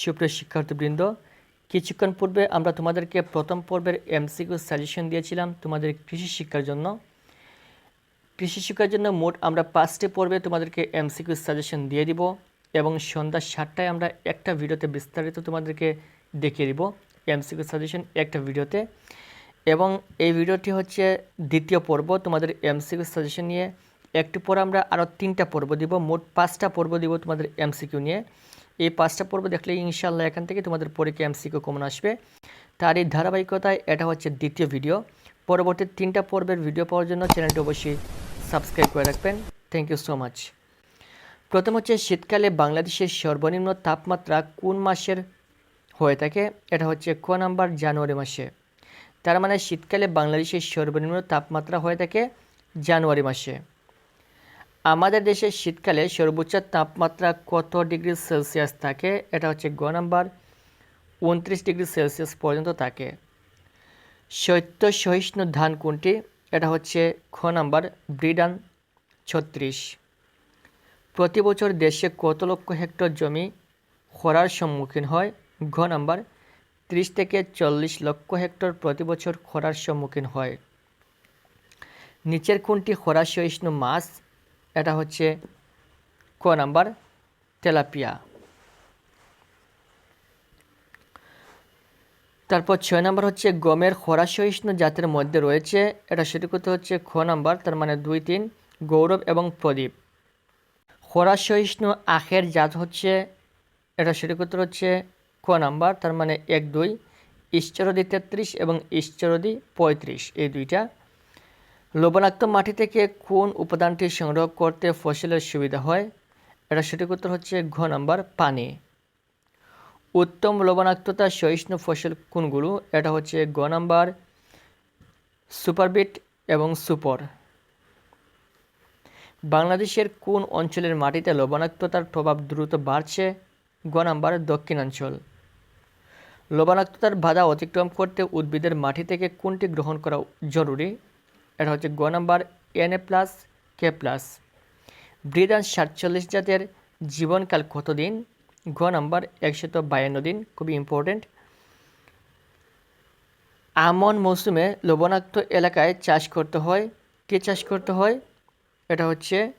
সুপ্রিয় শিক্ষার্থীবৃন্দ, কিছুক্ষণ পূর্বে আমরা তোমাদেরকে প্রথম পর্বের এমসিকিউ সাজেশন দিয়েছিলাম তোমাদের কৃষি শিক্ষার জন্য। কৃষি শিক্ষার জন্য মোট আমরা পাঁচটি পর্বে তোমাদেরকে এমসিকিউ সাজেশন দিয়ে দিব এবং সন্ধ্যা সাতটায় আমরা একটা ভিডিওতে বিস্তারিত তোমাদেরকে দেখিয়ে দিব এমসিকিউ সাজেশন একটা ভিডিওতে। এবং এই ভিডিওটি হচ্ছে দ্বিতীয় পর্ব তোমাদের এমসিকিউ সাজেশন নিয়ে। একটু পর আমরা আরও তিনটা পর্ব দিব, মোট পাঁচটা পর্ব দিব তোমাদের এমসিকিউ নিয়ে। এই পাঁচটা পর্ব দেখলে ইনশাল্লাহ এখান থেকে তোমাদের পরীক্ষা এমসিকিউ কমন আসবে। তার এই ধারাবাহিকতায় এটা হচ্ছে দ্বিতীয় ভিডিও। পরবর্তী তিনটা পর্বের ভিডিও পাওয়ার জন্য চ্যানেলটি অবশ্যই সাবস্ক্রাইব করে রাখবেন। থ্যাংক ইউ সো মাচ প্রথম হচ্ছে শীতকালে বাংলাদেশের সর্বনিম্ন তাপমাত্রা কোন মাসের হয়ে থাকে? এটা হচ্ছে ক নাম্বার জানুয়ারি মাসে। তার মানে শীতকালে বাংলাদেশের সর্বনিম্ন তাপমাত্রা হয়ে থাকে জানুয়ারি মাসে। আমাদের দেশে শীতকালে সর্বোচ্চ তাপমাত্রা কত ডিগ্রি সেলসিয়াস থাকে? এটা হচ্ছে গ নাম্বার। উনত্রিশ ডিগ্রি সেলসিয়াস পর্যন্ত থাকে। শৈত্য সহিষ্ণু ধান কোনটি? এটা হচ্ছে খ নাম্বার, ব্রিডান, ছত্রিশ। প্রতি বছর দেশে কত লক্ষ হেক্টর জমি খরার সম্মুখীন হয়? ঘ নাম্বার, ত্রিশ থেকে চল্লিশ লক্ষ হেক্টর প্রতি বছর খরার সম্মুখীন হয়। নিচের কোনটি খরা সহিষ্ণু মাছ? এটা হচ্ছে ক নাম্বার, তেলাপিয়া। তারপর ছয় নাম্বার হচ্ছে গমের খরা সহিষ্ণু জাতের মধ্যে রয়েছে। এটা সেটি করতে হচ্ছে খ নাম্বার, তার মানে দুই, তিন, গৌরব এবং প্রদীপ। খরা সহিষ্ণু আখের জাত হচ্ছে, এটা সেটি করতে হচ্ছে ক নাম্বার, তার মানে এক, দুই, ঈশ্বরদী তেত্রিশ এবং ঈশ্বরদী পঁয়ত্রিশ, এই দুইটা। লবণাক্ত মাটি থেকে কোন উপাদানটি সংগ্রহ করতে ফসলের সুবিধা হয়? এটা সঠিক উত্তর হচ্ছে ঘ নাম্বার, পানি। উত্তম লবণাক্ততা সহিষ্ণু ফসল কোনগুলো? এটা হচ্ছে গ নাম্বার, সুপারবিট এবং সুপর। বাংলাদেশের কোন অঞ্চলের মাটিতে লবণাক্ততার প্রভাব দ্রুত বাড়ছে? গ নাম্বার, দক্ষিণাঞ্চল। লবণাক্ততার বাধা অতিক্রম করতে উদ্ভিদের মাটি থেকে কোনটি গ্রহণ করা জরুরি? এটা হচ্ছে গ number N A plus K plus ব্রিডান সাতচল্লিশ জাতের জীবনকাল কতদিন? ঘ নাম্বার, একশত বায়ান্ন দিন, খুবই ইম্পর্টেন্ট আমন মৌসুমে লবণাক্ত এলাকায় চাষ করতে হয়। কে চাষ করতে হয়? এটা হচ্ছে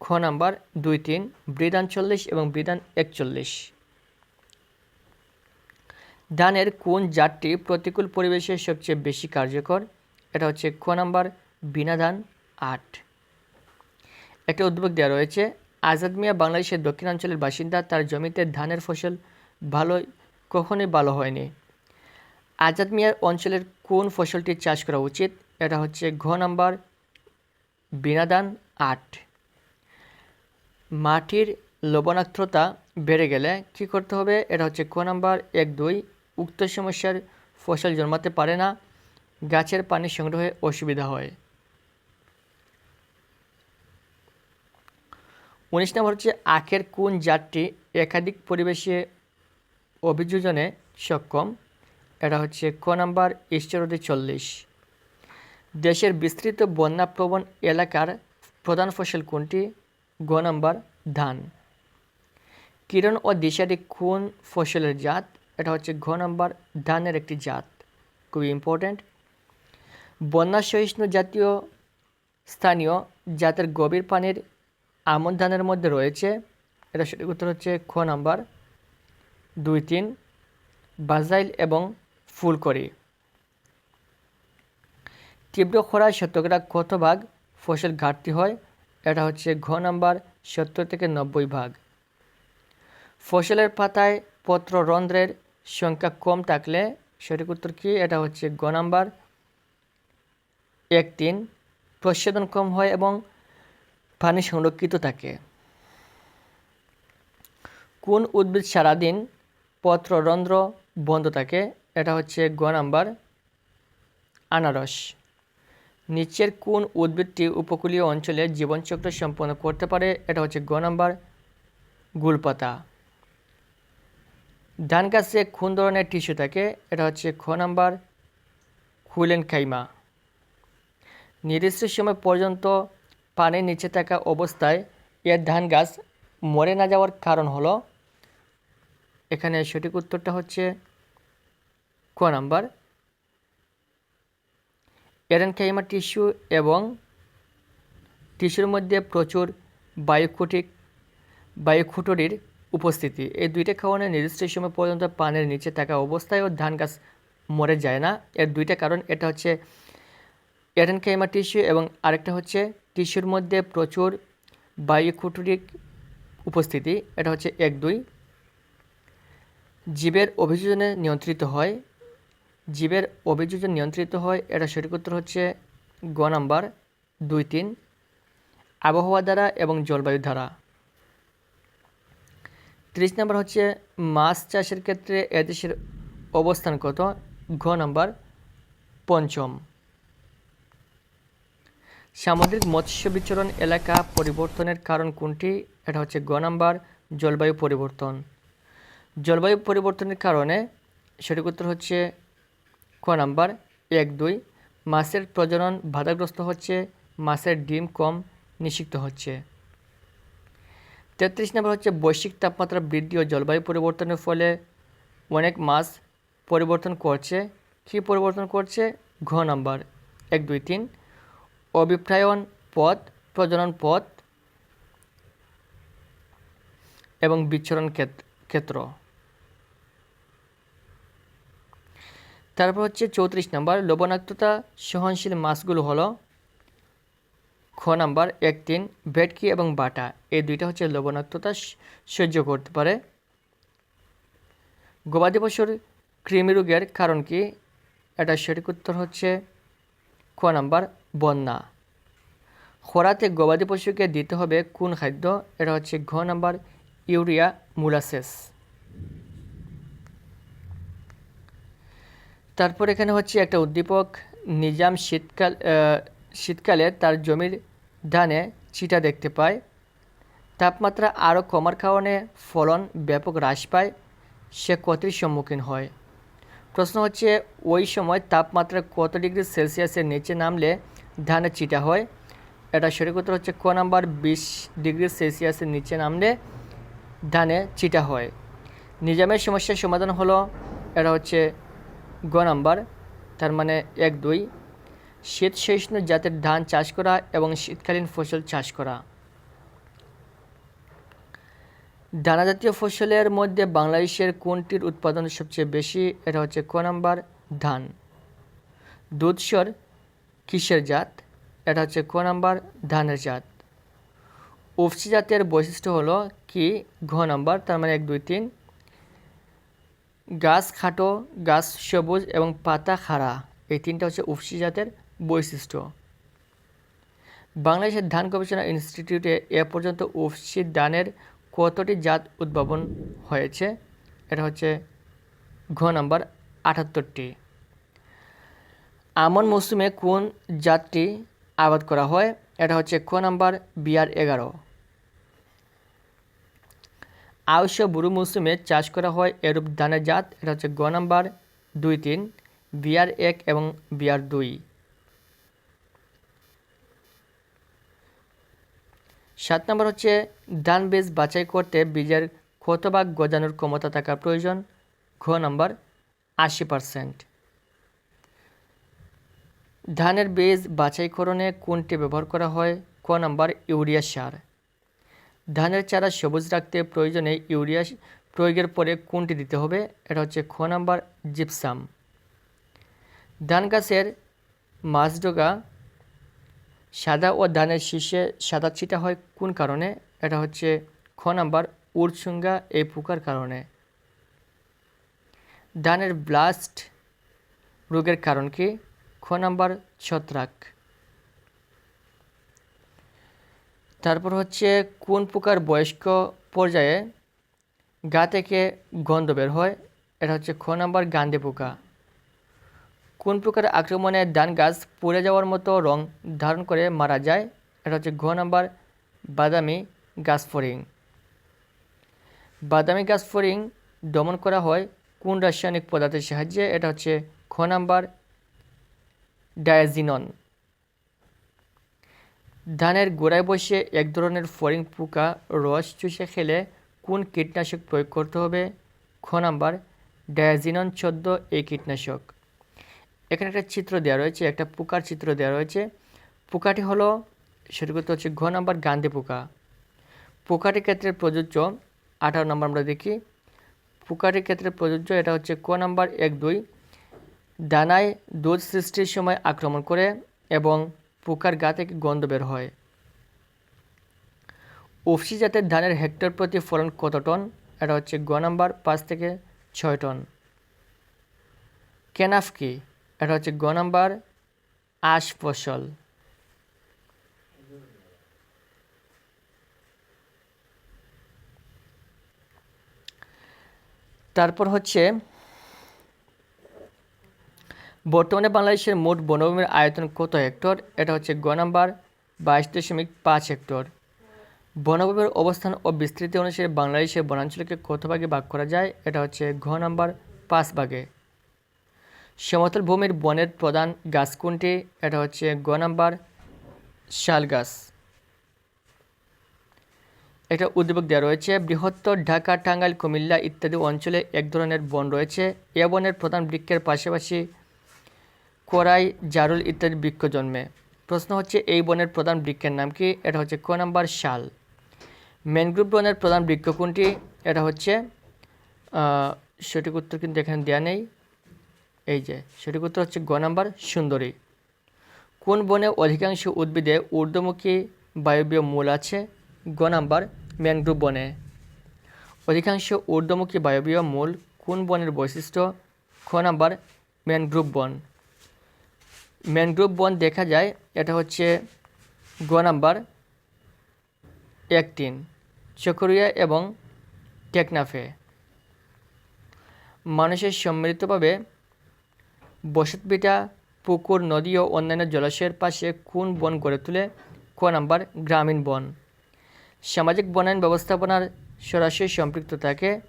খ নাম্বার, দুই তিন ব্রিদান চল্লিশ এবং ব্রিদান একচল্লিশ। ধানের কোন জাতটি প্রতিকূল পরিবেশে সবচেয়ে বেশি কার্যকর? এটা হচ্ছে খ নাম্বার বিনা ধান আট। একটা উদ্যোগ দেওয়া রয়েছে, আজাদ মিয়া বাংলাদেশের দক্ষিণাঞ্চলের বাসিন্দা, তার জমিতে ধানের ফসল ভালো কখনোই ভালো হয়নি। আজাদ মিয়ার অঞ্চলের কোন ফসলটি চাষ করা উচিত? এটা হচ্ছে ঘ নাম্বার, বিনাদান আট। মাটির লবণাক্ততা বেড়ে গেলে কি করতে হবে? এটা হচ্ছে ক নাম্বার, এক দুই, উক্ত সমস্যার ফসল জন্মাতে পারে না, গাছের পানি সংগ্রহে অসুবিধা হয়। উনিশ নম্বর হচ্ছে আখের কোন জাতটি একাধিক পরিবেশে অভিযোজনে সক্ষম? এটা হচ্ছে ক নাম্বার ঈশ্বরদী চল্লিশ। দেশের বিস্তৃত বন্যাপ্রবণ এলাকার প্রধান ফসল কোনটি? গ নাম্বার ধান। কিরণ ও দিশারি কোন ফসলের জাত? এটা হচ্ছে ঘ নাম্বার ধানের একটি জাত। খুবই ইম্পর্ট্যান্ট বন্যা সহিষ্ণু জাতীয় স্থানীয় জাতের গভীর পানির আমন ধানের মধ্যে রয়েছে, এটা সঠিক উত্তর হচ্ছে খ নাম্বার, দুই তিন, বাজাইল এবং ফুলকড়ি তীব্র খরায় শতকরা কত ভাগ ফসল ঘাটতি হয়? এটা হচ্ছে ঘ নাম্বার, সত্তর থেকে নব্বই ভাগ। ফসলের পাতায় পত্র রন্ধ্রের সংখ্যা কম থাকলে সঠিক উত্তর কী? এটা হচ্ছে গ নাম্বার, এক তিন, প্রচ্ছেদন কম হয় এবং পানি সংরক্ষিত থাকে। কোন উদ্ভিদ সারাদিন পত্ররন্ধ্র বন্ধ থাকে? এটা হচ্ছে গ নাম্বার আনারস। নিচের কোন উদ্ভিদটি উপকূলীয় অঞ্চলে জীবনচক্র সম্পন্ন করতে পারে? এটা হচ্ছে গ নাম্বার গুলপাতা। ধান গাছে কোন ধরনের টিস্যু থাকে? এটা হচ্ছে খ নাম্বার হুলেন খাইমা নির্দিষ্ট সময় পর্যন্ত পানির নিচে থাকা অবস্থায় এর ধান গাছ মরে না যাওয়ার কারণ হলো, এখানে সঠিক উত্তরটা হচ্ছে ক নাম্বার। এরেনকাইমা টিস্যু এবং টিস্যুর মধ্যে প্রচুর বায়ুকুটিক বায়ুখুটরির উপস্থিতি। এই দুইটা খাওয়ানো নির্দিষ্ট সময় পর্যন্ত পানের নিচে থাকা অবস্থায়ও ধান গাছ মরে যায় না। এর দুইটা কারণ, এটা হচ্ছে এরেনকাইমা টিস্যু এবং আরেকটা হচ্ছে টিস্যুর মধ্যে প্রচুর বায়ুকুটরিক উপস্থিতি, এটা হচ্ছে এক দুই। জীবের অভিযোজনে নিয়ন্ত্রিত হয়। জীবের অভিযোজন নিয়ন্ত্রিত হয়, এটা সঠিক হচ্ছে গ নাম্বার, দুই তিন। আবহাওয়া দ্বারা এবং জলবায়ু দ্বারা। ত্রিশ নাম্বার হচ্ছে মাছ চাষের ক্ষেত্রে এদেশের অবস্থান কত? ঘ নাম্বার, পঞ্চম। সামুদ্রিক মৎস্য বিচরণ এলাকা পরিবর্তনের কারণ কোনটি? এটা হচ্ছে গ নাম্বার, জলবায়ু পরিবর্তন। জলবায়ু পরিবর্তনের কারণে সঠিক উত্তর হচ্ছে ক নাম্বার, এক দুই, মাছের প্রজনন বাধাগ্রস্ত হচ্ছে, মাছের ডিম কম নিষিক্ত হচ্ছে। তেত্রিশ নম্বর হচ্ছে বৈশ্বিক তাপমাত্রা বৃদ্ধি ও জলবায়ু পরিবর্তনের ফলে অনেক মাছ পরিবর্তন করছে। কী পরিবর্তন করছে? ঘ নাম্বার, এক দুই তিন অভিপ্রায়ন পথ, প্রজনন পথ এবং বিচ্ছরণ ক্ষেত্র। তারপর হচ্ছে চৌত্রিশ নাম্বার, লবণাক্ততা সহনশীল মাছগুলো হলো খ নাম্বার, এক, তিন, ভেটকি এবং বাটা। এই দুইটা হচ্ছে লবণাক্ততা সহ্য করতে পারে। গবাদি পশুর কৃমি রোগের কারণ কি? এটা সঠিক উত্তর হচ্ছে খ নাম্বার বন্যা। খরাতে গবাদি পশুকে দিতে হবে কোন খাদ্য? এটা হচ্ছে ঘ নাম্বার, ইউরিয়া মুলাসেস। তারপর এখানে হচ্ছে একটা উদ্দীপক, নিজাম শীতকাল শীতকালে তার জমির ধানে চিটা দেখতে পায়। তাপমাত্রা আরও কমার কারণে ফলন ব্যাপক হ্রাস পায়। সে ক্ষতির সম্মুখীন হয়? প্রশ্ন হচ্ছে, ওই সময় তাপমাত্রা কত ডিগ্রি সেলসিয়াসের নিচে নামলে ধানে চিটা হয়। এটা সঠিক উত্তর হচ্ছে ক নাম্বার বিশ ডিগ্রি সেলসিয়াসের নিচে নামলে ধানে চিটা হয়। নিজামের সমস্যার সমাধান হলো, এটা হচ্ছে গ নাম্বার, তার মানে এক দুই। শীত সহিষ্ণু জাতের ধান চাষ করা এবং শীতকালীন ফসল চাষ করা। দানা জাতীয় ফসলের মধ্যে বাংলাদেশের কোনটির উৎপাদন সবচেয়ে বেশি, এটা হচ্ছে ক নাম্বার ধান। দুধসর কিসের জাত? এটা হচ্ছে ক নাম্বার, ধানের জাত। উফসি জাতের বৈশিষ্ট্য হলো কি? ঘ নাম্বার, তার মানে এক, দুই, তিন। গাছ খাটো, গাছ সবুজ এবং পাতা খাড়া, এই তিনটা হচ্ছে উফসি জাতের বৈশিষ্ট্য। বাংলাদেশের ধান গবেষণা ইনস্টিটিউটে এ পর্যন্ত উফসি ধানের কতটি জাত উদ্ভাবন হয়েছে? এটা হচ্ছে ঘ নাম্বার, আটাত্তরটি। আমন মৌসুমে কোন জাতটি আবাদ করা হয়? এটা হচ্ছে খ নাম্বার, বিয়ার এগারো। আউশ বুড়ো মৌসুমে চাষ করা হয় এরূপ ধানের জাত, এটা হচ্ছে গ নাম্বার, দুই তিন, বিয়ার এক এবং বিয়ার দুই। সাত নম্বর হচ্ছে ধান বীজ বাছাই করতে বীজের কত ভাগ গজানোর ক্ষমতা থাকা প্রয়োজন। ঘ নম্বর, আশি পারসেন্ট। ধানের বীজ বাছাইকরণে কোনটি ব্যবহার করা হয়? ক নম্বর, ইউরিয়া সার। ধানের চারা সবুজ রাখতে প্রয়োজনে ইউরিয়া প্রয়োগের পরে কোনটি দিতে হবে? এটা হচ্ছে খ নাম্বার, জিপসাম। ধান গাছের মাছডোগা সাদা ও ধানের শীর্ষে সাদা ছিটা হয় কোন কারণে? এটা হচ্ছে খ নাম্বার উড়সুঙ্গা এই পোকার কারণে। ধানের ব্লাস্ট রোগের কারণ কি? খ নাম্বার ছত্রাক। তারপর হচ্ছে কোন পোকার বয়স্ক পর্যায়ে গা থেকে গন্ধ বের হয়? এটা হচ্ছে খ নাম্বার গান্ধে পোকা। কোন প্রকার আক্রমণে ধান গাছ পড়ে যাওয়ার মতো রং ধারণ করে মারা যায়? এটা হচ্ছে ঘ নাম্বার বাদামি গাছ ফরিং বাদামি গাছ ফরিং দমন করা হয় কোন রাসায়নিক পদার্থের সাহায্যে? এটা হচ্ছে খ নাম্বার ডায়াজিনন। ধানের গোড়ায় বসে এক ধরনের ফরিং পোকা রস চুষে খেলে কোন কীটনাশক প্রয়োগ করতে হবে? খ নাম্বার, ডায়াজিনন চোদ্দ এই কীটনাশক। এখানে একটা চিত্র দেওয়া রয়েছে, একটা পোকার চিত্র দেওয়া রয়েছে। পোকাটি হলো সেটি হচ্ছে ঘ নাম্বার, গান্ধী পোকা। পোকাটির ক্ষেত্রে প্রযোজ্য, আঠারো নম্বর আমরা দেখি, পোকাটির ক্ষেত্রে প্রযোজ্য এটা হচ্ছে ক নাম্বার, এক দুই দানায় দুধ সৃষ্টির সময় আক্রমণ করে এবং পোকার গা থেকে গন্ধ বের হয়। উফসি জাতের ধানের হেক্টর প্রতি ফলন কত টন? এটা হচ্ছে গ নাম্বার, পাঁচ থেকে ছয় টন। কেনাফ কি? এটা হচ্ছে গ নাম্বার, আশ ফসল। তারপর হচ্ছে বর্তমানে বাংলাদেশের মোট বনভূমির আয়তন কত হেক্টর? এটা হচ্ছে গ নাম্বার, বাইশ দশমিক পাঁচ হেক্টর। বনভূমির অবস্থান ও বিস্তৃতি অনুসারে বাংলাদেশের বনাঞ্চলকে কত ভাগে ভাগ করা যায়? এটা হচ্ছে ঘ নাম্বার, পাঁচ ভাগে। সমতল ভূমির বনের প্রধান গাছ কোনটি? এটা হচ্ছে গ নাম্বার, শাল গাছ। একটা উদ্যোগ দেওয়া রয়েছে, বৃহত্তর ঢাকা, টাঙ্গাইল, কুমিল্লা ইত্যাদি অঞ্চলে এক ধরনের বন রয়েছে। এ বনের প্রধান বৃক্ষের পাশাপাশি করাই জারুল ইত্যাদি বৃক্ষ জন্মে। প্রশ্ন হচ্ছে, এই বনের প্রধান বৃক্ষের নাম কি? এটা হচ্ছে ক নাম্বার শাল। ম্যানগ্রোভ বনের প্রধান বৃক্ষ কোনটি? এটা হচ্ছে সঠিক উত্তর কিন্তু এখানে দেওয়া নেই। এই যে, সঠিক উত্তর হচ্ছে গ নাম্বার সুন্দরী। কোন বনে অধিকাংশ উদ্ভিদে ঊর্ধ্বমুখী বায়বীয় মূল আছে? গ নাম্বার ম্যানগ্রোভ বনে। অধিকাংশ ঊর্ধ্বমুখী বায়বীয় মূল কোন বনের বৈশিষ্ট্য? খ নাম্বার ম্যানগ্রোভ বন। ম্যানগ্রোভ বন দেখা যায়, এটা হচ্ছে গ নাম্বার একটিন চকরিয়া এবং টেকনাফে। মানুষের সম্মিলিতভাবে বসতভিটা পুকুর, নদী ও অন্যান্য জলাশয়ের পাশে কোন বন গড়ে তোলে? ক নাম্বার, গ্রামীণ বন। সামাজিক বনায়ন ব্যবস্থাপনার সরাসরি সম্পৃক্ত থাকে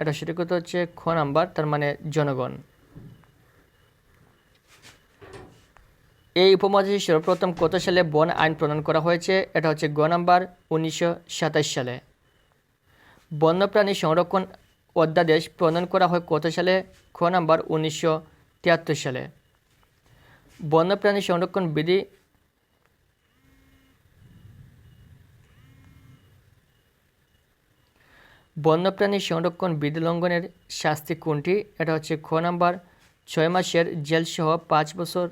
এটা কথা হচ্ছে খ নাম্বার, তার মানে জনগণ। এই উপমহাদেশে সর্বপ্রথম কত সালে বন আইন প্রণয়ন করা হয়েছে? এটা হচ্ছে গ নাম্বার, উনিশশো সালে। বন্যপ্রাণী সংরক্ষণ অধ্যাদেশ প্রণয়ন করা হয় কত সালে? খ নাম্বার, উনিশশো সালে। বন্যপ্রাণী সংরক্ষণ বিধি বন্যপ্রাণী সংরক্ষণ বিধি লঙ্ঘনের শাস্তি কোনটি? এটা হচ্ছে খ নাম্বার, ছয় মাসের জেলসহ পাঁচ বছর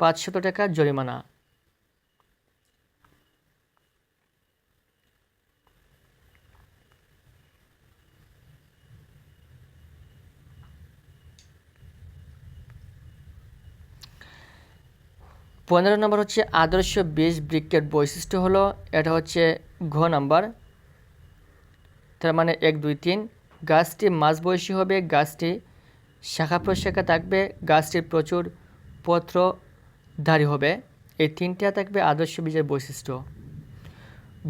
পাঁচশত টাকা জরিমানা। পনেরো নম্বর হচ্ছে আদর্শ বীজ বৃক্ষের বৈশিষ্ট্য হলো, এটা হচ্ছে ঘ নাম্বার। তার মানে এক, দুই, তিন। গাছটি মাঝবয়সী হবে, গাছটি শাখা প্রশাখা থাকবে, গাছটির প্রচুর পত্রধারী হবে। এই তিনটা থাকবে আদর্শ বীজের বৈশিষ্ট্য।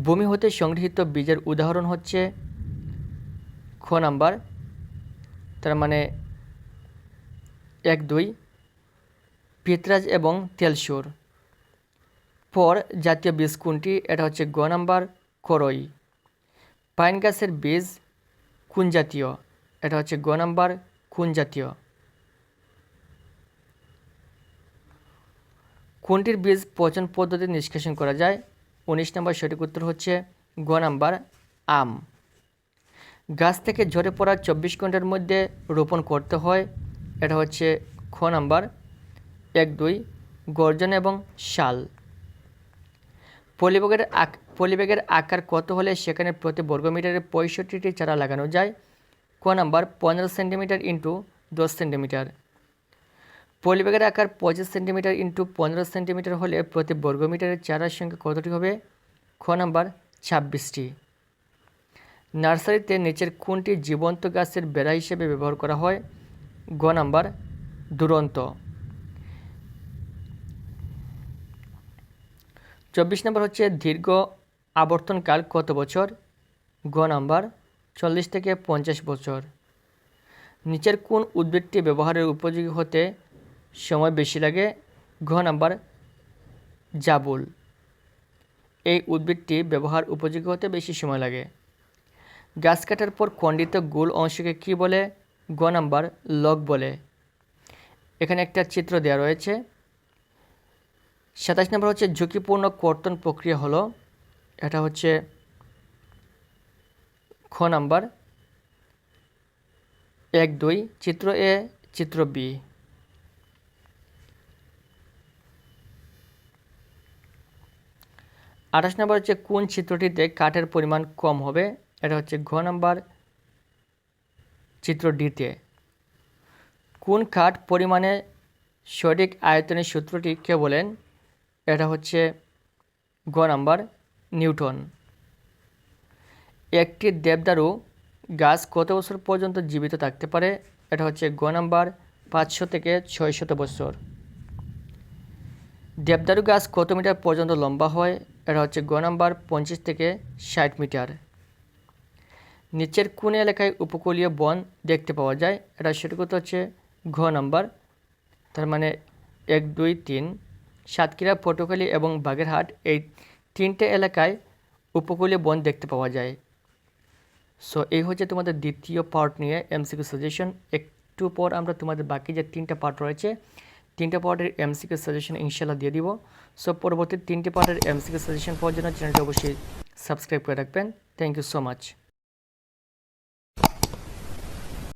ভূমি হতে সংগৃহীত বীজের উদাহরণ হচ্ছে খ নাম্বার, তার মানে এক, দুই, পিতরাজ এবং তেলসুর। পর জাতীয় বীজ কোনটি? এটা হচ্ছে গ নাম্বার, করই। পাইন গাছের বীজ কোন জাতীয়? এটা হচ্ছে গ নাম্বার, কোন জাতীয়? কোনটির বীজ পচন পদ্ধতি নিষ্কাশন করা যায়? উনিশ নম্বর সঠিক উত্তর হচ্ছে গ নাম্বার আম। গাছ থেকে ঝরে পড়া চব্বিশ ঘণ্টার মধ্যে রোপণ করতে হয়। এটা হচ্ছে খ নাম্বার। এক, দুই, গর্জন এবং শাল। পলিব্যাগের আক পলিব্যাগের আকার কত হলে সেখানে প্রতি বর্গমিটারে পঁয়ষট্টিটি চারা লাগানো যায়? ক নাম্বার, পনেরো সেন্টিমিটার ইন্টু দশ সেন্টিমিটার। পলিব্যাগের আকার পঁচিশ সেন্টিমিটার ইন্টু পনেরো সেন্টিমিটার হলে প্রতি বর্গমিটারের চারার সংখ্যা কতটি হবে? খ নাম্বার, ছাব্বিশটি। নার্সারিতে নিচের কোনটি জীবন্ত গাছের বেড়া হিসেবে ব্যবহার করা হয়? গ নাম্বার, দুরন্ত। চব্বিশ নম্বর হচ্ছে দীর্ঘ আবর্তনকাল কত বছর? গ নাম্বার, চল্লিশ থেকে পঞ্চাশ বছর। নিচের কোন উদ্ভিদটি ব্যবহারের উপযোগী হতে সময় বেশি লাগে। ঘ নাম্বার, জাবুল। এই উদ্ভিদটি ব্যবহার উপযোগী হতে বেশি সময় লাগে। গাছ কাটার পর খণ্ডিত গোল অংশকে কি বলে? গ নাম্বার, লগ বলে। এখানে একটা চিত্র দেওয়া রয়েছে। সাতাশ নম্বর হচ্ছে ঝুঁকিপূর্ণ কর্তন প্রক্রিয়া হলো। এটা হচ্ছে খ নাম্বার, এক দুই, চিত্র এ, চিত্র বি। আঠাশ নম্বর হচ্ছে, কোন চিত্রটিতে কাঠের পরিমাণ কম হবে? এটা হচ্ছে ঘ নম্বর চিত্র ডিতে কোন কাঠ পরিমাণে সঠিক আয়তনের সূত্রটি কে বলেন? এটা হচ্ছে গ নম্বর নিউটন। একটি দেবদারু গাছ কত বছর পর্যন্ত জীবিত থাকতে পারে? এটা হচ্ছে গ নাম্বার পাঁচশো থেকে ছয়শত বছর। দেবদারু গাছ কত মিটার পর্যন্ত লম্বা হয়? এটা হচ্ছে গ নাম্বার পঞ্চাশ থেকে ষাট মিটার। নিচের কোন এলাকায় উপকূলীয় বন দেখতে পাওয়া যায়। এটা সঠিক উত্তর হচ্ছে ঘ নাম্বার। তার মানে এক, দুই, তিন, সাতক্ষীরা, পটুয়াখালী এবং বাগেরহাট এই তিনটে এলাকায় উপকূলীয় বন দেখতে পাওয়া যায়। সো এই হচ্ছে তোমাদের দ্বিতীয় পার্ট নিয়ে এমসিকিউ সাজেশন একটু পর আমরা তোমাদের বাকি যে তিনটা পার্ট রয়েছে তিনটা পার্টের এমসিকে সাজেশন ইনশাল্লাহ দিয়ে দিব। সো পরবর্তী তিনটে পার্টের এমসিকে সাজেশন পাওয়ার জন্য চ্যানেলটি অবশ্যই সাবস্ক্রাইব করে রাখবেন। Thank you so much